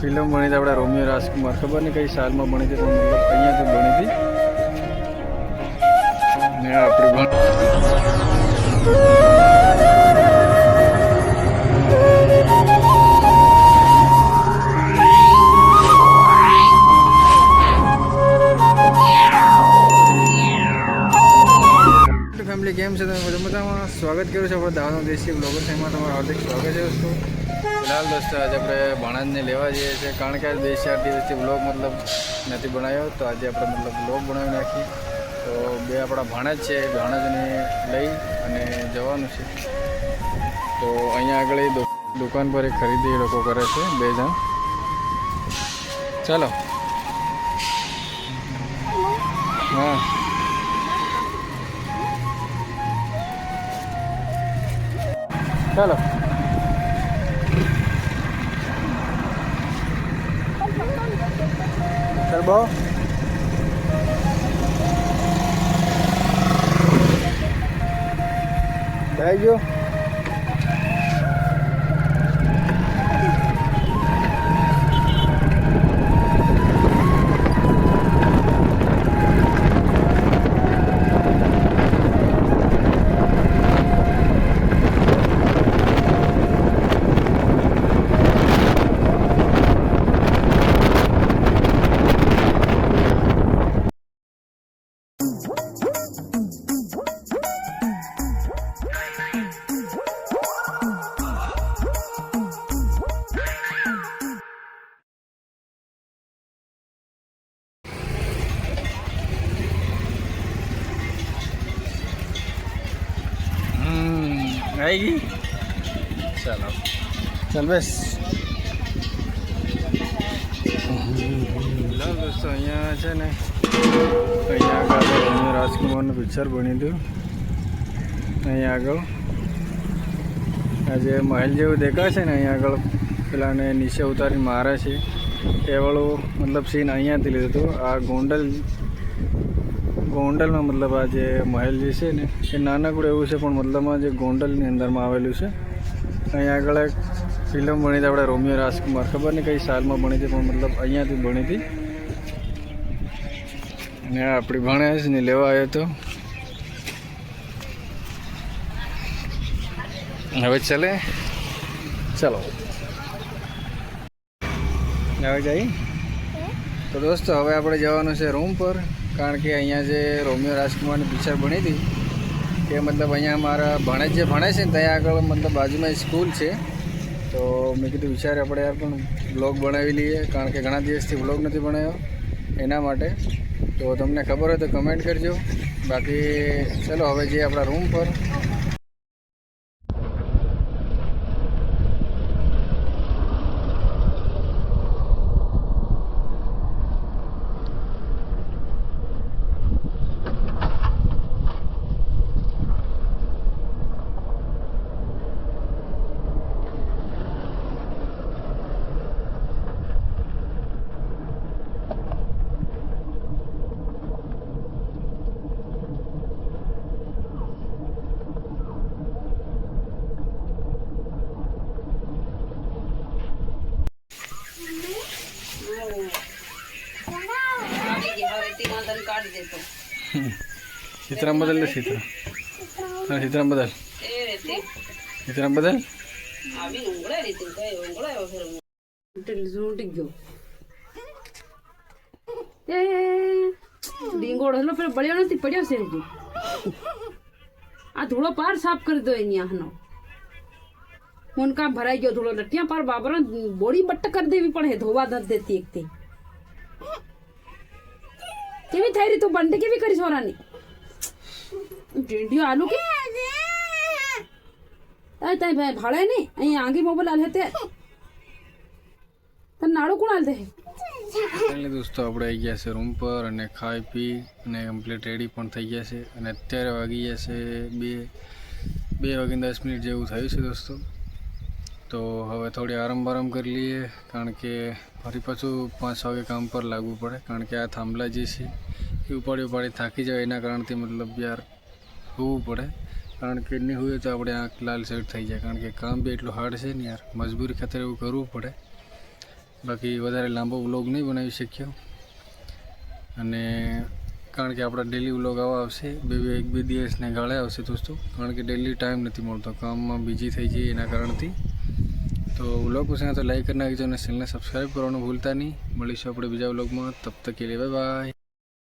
Film બની હતી આપણે રોમિયો રાજકુમાર ખબર નહીં કઈ સાલમાં બની હતી, પણ મતલબ અહીંયાથી બની હતી. આપણી કેમ છે તમે બધા મજામાં? સ્વાગત કરું છું આપણે દાવાનો દેશી બ્લોગર એમાં તમારું હાર્દિક સ્વાગત છે દોસ્તો. ફિલહાલ દોસ્તો, આજે આપણે ભણાજને લેવા જઈએ છીએ. કારણ કે આજે બે ચાર દિવસથી બ્લોગ મતલબ નથી બનાવ્યો, તો આજે આપણે મતલબ બ્લોગ બનાવી નાખી તો બે આપણા ભાણજ છે ભાણજને લઈ અને જવાનું છે. તો અહીંયા આગળ દુકાન પર એક ખરીદી એ લોકો કરે છે, બે જણ. ચાલો. હા. ચાલો. બહુ. થઈ ગયો આવી ગઈ ચાલો ચાલ બેસ દોસ્તો અહીંયા છે ને અહીંયા આગળ રાજકુમારનું પિક્ચર બન્યું હતું અહીંયા આગળ આ જે મહેલ જેવું દેખાય છે ને અહીંયા આગળ પેલાને નીચે ઉતારી મારે છે એવાળું મતલબ સીન અહીંયાથી લીધું હતું આ ગોંડલ ગોંડલમાં મતલબ આ જે મહેલ જે છે ને એ નાનકડું એવું છે પણ મતલબમાં જે ગોંડલની અંદરમાં આવેલું છે. અહીંયા આગળ એક ફિલ્મ બની હતી આપણે રોમિયો રાજકુમાર ખબર નહીં કઈ સાલમાં બની હતી પણ મતલબ અહીંયાથી બની હતી. અને આપણી આપણી છે ને લેવા આવ્યો હતો. હવે ચાલે? ચલો. હવે જઈ તો દોસ્તો હવે આપણે જવાનું છે રૂમ પર. કારણ કે અહીંયા જે રોમિયો રાજકુમારની પિક્ચર બની હતી, કે મતલબ અહીંયા મારા ભણેજ જે ભણે છે ને ત્યાં આગળ મતલબ બાજુમાં સ્કૂલ છે. તો મેં કીધું વિચારે આપણે યાર પણ બ્લોગ બનાવી લઈએ, કારણ કે ઘણા દિવસથી બ્લોગ નથી બનાવ્યો એના માટે. તો તમને ખબર હોય તો કમેન્ટ કરજો. બાકી ચલો, હવે જઈએ આપણા રૂમ પર. ચિત્રામ બદલ ને ચિત્ર? હા ચિત્રામ બદલ. એ રીતે. ચિત્રામ બદલ? આવી ઊંઘળે રીતે કઈ ઊંઘળાયો ફેર ઝૂંટી ગયો. એ ડીંગોળો એટલો ફેર બળ્યો નથી પડ્યો છે હજી. આ ધૂળો પાર સાફ કરી દો એની આનો મુનકામ ભરાઈ ગયો ધૂળો ત્યાં પાર બાબરા બોડી બટ્ટ કરી દેવી પડે ધોવા દર દેતી એક તે. કેવી થઈ રહી તું? બંધ કેવી કરી સોરાની ઢીંડિયો આલુ કે? તાય તાય ભાઈ ભાડે નહીં? અહીં આંગી મોબાઈલ આલે તે. તને નાડું કોણ આલે એટલે દોસ્તો, આપણે આવી ગયા છે રૂમ પર અને ખાઈ પી અને કમ્પ્લીટ રેડી પણ થઈ ગયા છે. અને અત્યારે વાગી ગયા છે બે બે વાગીને દસ મિનિટ જેવું થયું છે દોસ્તો. તો હવે થોડી આરામ બારામ કરી લઈએ, કારણ કે ફરી પાછું પાંચ વાગે કામ પર લાગવું પડે, કારણ કે આ થાંભલા જે છે, એ ઉપાડી ઉપાડી થાકી જાય, એના કારણથી મતલબ યાર હોવું પડે. કારણ કે નહીં હોય તો આપણે આંખ લાલ સેટ થઈ જાય, કારણ કે કામ બી એટલું હાર્ડ છે ને યાર, મજબૂરી ખાતર એવું કરવું પડે. બાકી વધારે લાંબો વ્લોગ નહીં બનાવી શક્યો. અને કારણ કે આપણા ડેલી વ્લોગ આવા આવશે, બે બે, એક બે દિવસને ગાળે આવશે દોસ્તો, કારણ કે ડેલી ટાઈમ નથી મળતો, કામમાં બિઝી થઈ જઈએ એના કારણથી. તો વ્લોગ પસંદ તો લાઈક કરી નાખજો અને ચેનલને સબસ્ક્રાઈબ કરવાનું ભૂલતા નહીં. મળીશું આપણે બીજા વ્લોગમાં. તબ તક કે બાય બાય